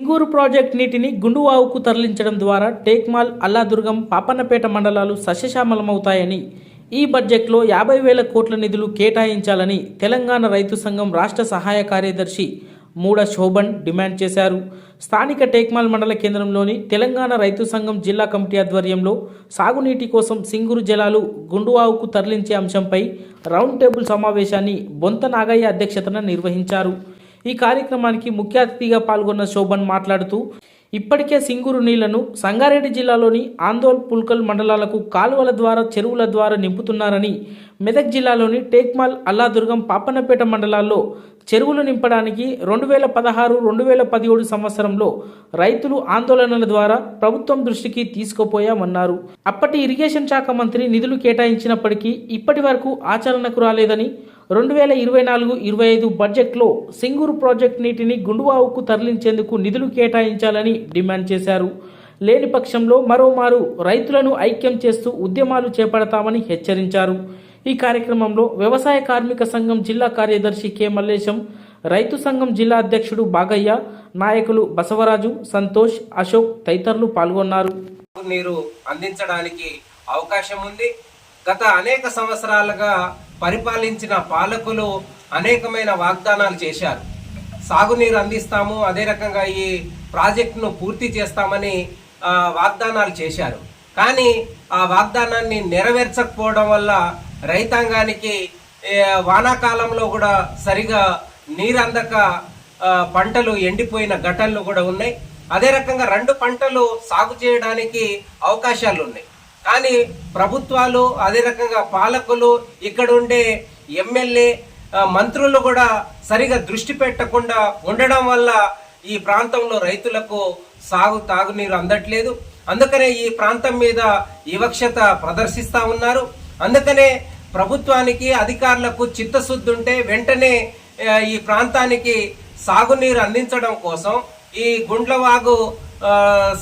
Singur project నీటిని గుండువావుకు తరలించడం ద్వారా టేక్మాల్ అల్లాదుర్గం పాపన్నపేట మండలాలు సస్యశ్యామలమవుతాయని ఈ బడ్జెట్లో యాభై వేల కోట్ల నిధులు కేటాయించాలని తెలంగాణ రైతు సంఘం రాష్ట్ర సహాయ కార్యదర్శి మూడ శోభన్ డిమాండ్ చేశారు. స్థానిక టేక్మాల్ మండల కేంద్రంలోని తెలంగాణ రైతు సంఘం జిల్లా కమిటీ ఆధ్వర్యంలో సాగునీటి కోసం సింగూరు జలాలు గుండువావుకు తరలించే అంశంపై రౌండ్ టేబుల్ సమావేశాన్ని బొంత నాగయ్య అధ్యక్షతన నిర్వహించారు. ఈ కార్యక్రమానికి ముఖ్య అతిథిగా పాల్గొన్న శోభన్ మాట్లాడుతూ ఇప్పటికే సింగూరు నీళ్ళను సంగారెడ్డి జిల్లాలోని ఆందోల్ పుల్కల్ మండలాలకు కాలువల ద్వారా చెరువుల ద్వారా నింపుతున్నారని మెదక్ జిల్లాలోని టేక్మాల్ అల్లాదుర్గం పాపన్నపేట మండలాల్లో చెరువులు నింపడానికి రెండు వేల పదహారు రెండు వేల పదిహేడు సంవత్సరంలో రైతులు ఆందోళనల ద్వారా ప్రభుత్వం దృష్టికి తీసుకుపోయామన్నారు. అప్పటి ఇరిగేషన్ శాఖ మంత్రి నిధులు కేటాయించినప్పటికీ ఇప్పటి వరకు ఆచరణకు రాలేదని రెండు వేల ఇరవై నాలుగు ఇరవై ఐదు బడ్జెట్లో సింగూరు ప్రాజెక్ట్ నీటిని గుండువావుకు తరలించేందుకు నిధులు కేటాయించాలని డిమాండ్ చేశారు. లేని పక్షంలో మరోమారు రైతులను ఐక్యం చేస్తూ ఉద్యమాలు చేపడతామని హెచ్చరించారు. ఈ కార్యక్రమంలో వ్యవసాయ కార్మిక సంఘం జిల్లా కార్యదర్శి కె మల్లేశం రైతు సంఘం జిల్లా అధ్యక్షుడు బాగయ్య నాయకులు బసవరాజు సంతోష్ అశోక్ తదితరులు పాల్గొన్నారు. నీరు అందించడానికి అవకాశం ఉంది. గత అనేక సంవత్సరాలుగా పరిపాలించిన పాలకులు అనేకమైన వాగ్దానాలు చేశారు. సాగునీరు అందిస్తాము అదే రకంగా ఈ ప్రాజెక్టును పూర్తి చేస్తామని వాగ్దానాలు చేశారు. కానీ ఆ వాగ్దానాన్ని నెరవేర్చకపోవడం వల్ల రైతాంగానికి వానాకాలంలో కూడా సరిగా నీరందక పంటలు ఎండిపోయిన ఘటనలు కూడా ఉన్నాయి. అదే రకంగా రెండు పంటలు సాగు చేయడానికి అవకాశాలు ఉన్నాయి. కానీ ప్రభుత్వాలు అదే రకంగా పాలకులు ఇక్కడ ఉండే ఎమ్మెల్యే మంత్రులు కూడా సరిగా దృష్టి పెట్టకుండా ఉండడం వల్ల ఈ ప్రాంతంలో రైతులకు సాగు తాగునీరు అందట్లేదు. అందుకనే ఈ ప్రాంతం మీద వివక్షత ప్రదర్శిస్తూ ఉన్నారు. అందుకనే ప్రభుత్వానికి అధికారులకు చిత్తశుద్ధి ఉంటే వెంటనే ఈ ప్రాంతానికి సాగునీరు అందించడం కోసం ఈ గుండ్లవాగు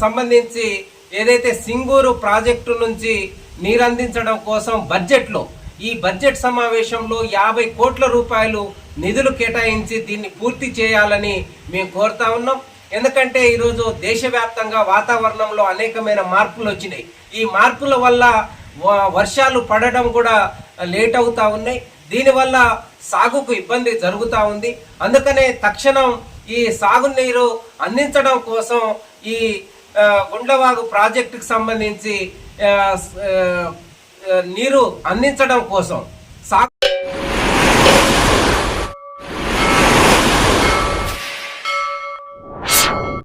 సంబంధించి ఏదైతే సింగూరు ప్రాజెక్టు నుంచి నీరు అందించడం కోసం బడ్జెట్లో ఈ బడ్జెట్ సమావేశంలో యాభై కోట్ల రూపాయలు నిధులు కేటాయించి దీన్ని పూర్తి చేయాలని మేము కోరుతా ఉన్నాం. ఎందుకంటే ఈరోజు దేశవ్యాప్తంగా వాతావరణంలో అనేకమైన మార్పులు వచ్చినాయి. ఈ మార్పుల వల్ల వ- వర్షాలు పడడం కూడా లేట్ అవుతా ఉన్నాయి. దీనివల్ల సాగుకు ఇబ్బంది జరుగుతూ ఉంది. అందుకనే తక్షణం ఈ సాగునీరు అందించడం కోసం ఈ గుండ్లవాగు ప్రాజెక్టుకు సంబంధించి నీరు అందించడం కోసం